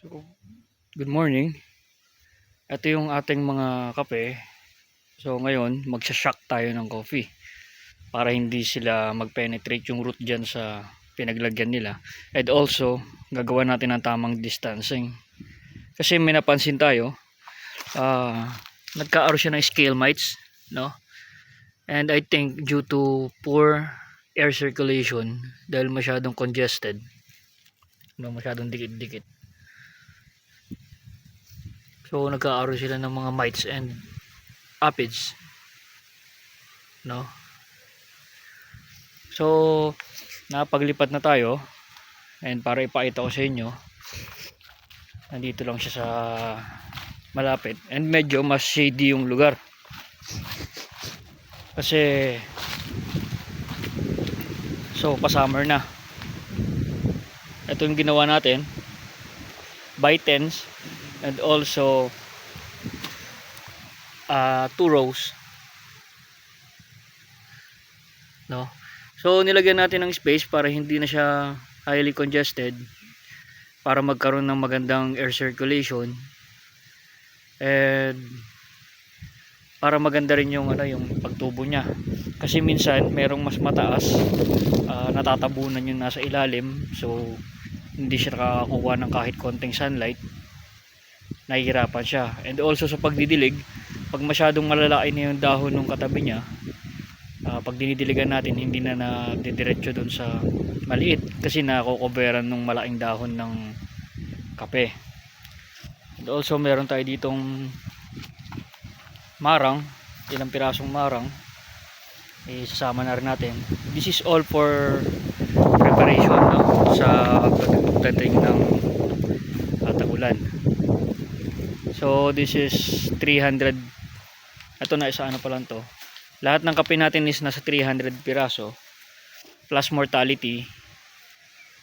So, good morning. Ito yung ating mga kape. So, ngayon, magsha-shock tayo ng coffee para hindi sila mag-penetrate yung root dyan sa pinaglagyan nila. And also, gagawa natin ng tamang distancing. Kasi may napansin tayo, ah nagkaaro siya ng scale mites, no? And I think due to poor air circulation, dahil masyadong congested, no, masyadong dikit-dikit, So nagkaaro sila ng mga mites and aphids. No? So napaglipat na tayo. And para ipakita ko sa inyo nandito lang siya sa malapit. And medyo mas shady yung lugar. Kasi so pa summer na. Ito yung ginawa natin. By tens and also uh, two rows. No? So nilagyan natin ng space para hindi na siya highly congested para magkaroon ng magandang air circulation. And para maganda rin yung ano yung pagtubo niya. Kasi minsan merong mas mataas uh, natatabunan yung nasa ilalim. So hindi siya nakakakuha ng kahit konting sunlight nahihirapan siya. And also sa pagdidilig pag masyadong malalaki na yung dahon ng katabi niya uh, pag dinidiligan natin hindi na nadidiretso dun sa maliit kasi nakokoveran ng malaking dahon ng kape. And also meron tayo ditong marang ilang pirasong marang isasama na rin natin. This is all for preparation no? sa pagdating ng uh, tagulan So this is 300 Ito na isa ano pa lang to. Lahat ng kape natin is nasa 300 piraso plus mortality.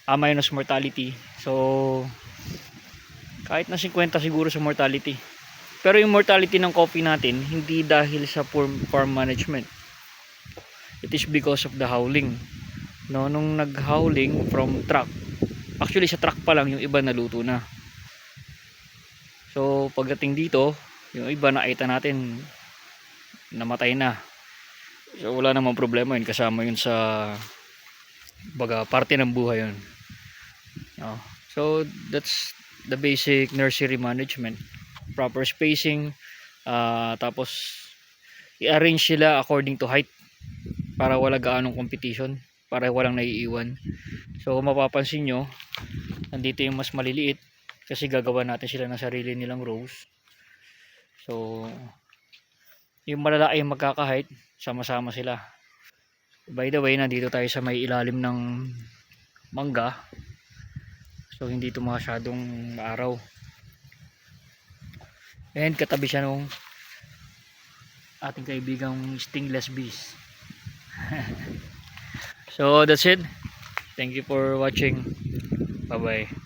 Ah, minus mortality. So kahit na 50 siguro sa mortality. Pero yung mortality ng coffee natin hindi dahil sa farm, farm management. It is because of the howling. No, nung nag-howling from truck. Actually sa truck pa lang yung iba naluto na. So pagdating dito, yung iba nakita natin namatay na. So wala namang problema yun kasama yun sa baga parte ng buhay yun. No. So that's the basic nursery management. Proper spacing uh, tapos i-arrange sila according to height para wala gaanong competition para walang naiiwan. So mapapansin nyo nandito yung mas maliliit kasi gagawa natin sila ng sarili nilang rows. So yung malalaki yung magkakahit sama-sama sila. By the way nandito tayo sa may ilalim ng mangga. So hindi ito masyadong araw. And katabi siya nung ating kaibigang stingless bees so that's it. Thank you for watching. Bye bye